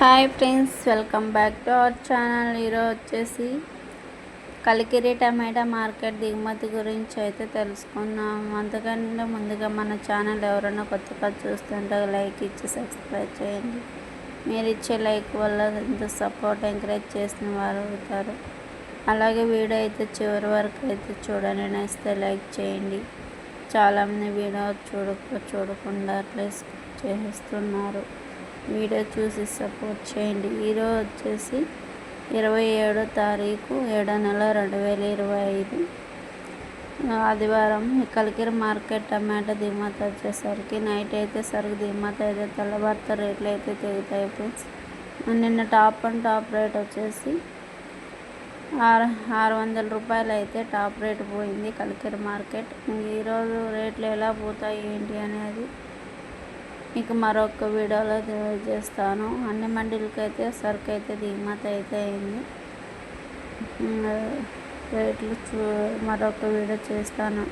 Hi friends welcome back to our channel. ఈరోజు వచ్చేసి కలికిరి టమాటా market దిగుమతి గురించి అయితే తెలుసుకున్నాం అంతకంటే ముందుగా మన ఛానల్ ఎవరైనా కొత్తగా చూస్తుంటే లైక్ ఇచ్చి సబ్స్క్రైబ్ చేయండి. మీరు ఇచ్చే లైక్ వల్ల ఎంతో సపోర్ట్ ఎంకరేజ్ చేసిన వారు అవుతారు. అలాగే వీడియో అయితే చివరి వరకు అయితే చూడండి. నచ్చితే లైక్ చేయండి. చాలామంది వీడియో చూడక చూడకుండా ప్లేస్ చేస్తున్నారు. వీడియో చూసి సపోర్ట్ చేయండి. ఈరోజు వచ్చేసి ఇరవై ఏడో తారీఖు ఏడో నెల రెండు వేల ఇరవై ఐదు. ఆదివారం కలికిర కలికిరి మార్కెట్ టమాటా దిగుమతి వచ్చేసరికి నైట్ అయితే సరుకు దిగుమతి అయితే తెల్లవారితో రేట్లు అయితే తెగుతాయి ఫ్రెండ్స్. నిన్న టాప్ అండ్ టాప్ రేట్ వచ్చేసి ఆరు ఆరు వందల రూపాయలు అయితే టాప్ రేట్ పోయింది కలికిరి మార్కెట్. ఈరోజు రేట్లు ఎలా పోతాయి ఏంటి అనేది మీకు మరొక వీడియోలో తెలియజేస్తాను. అన్ని మండీలకి అయితే సరుకు అయితే దిగుమతి అయితే అయింది. రేట్లు చూ మరొక వీడియో చేస్తాను.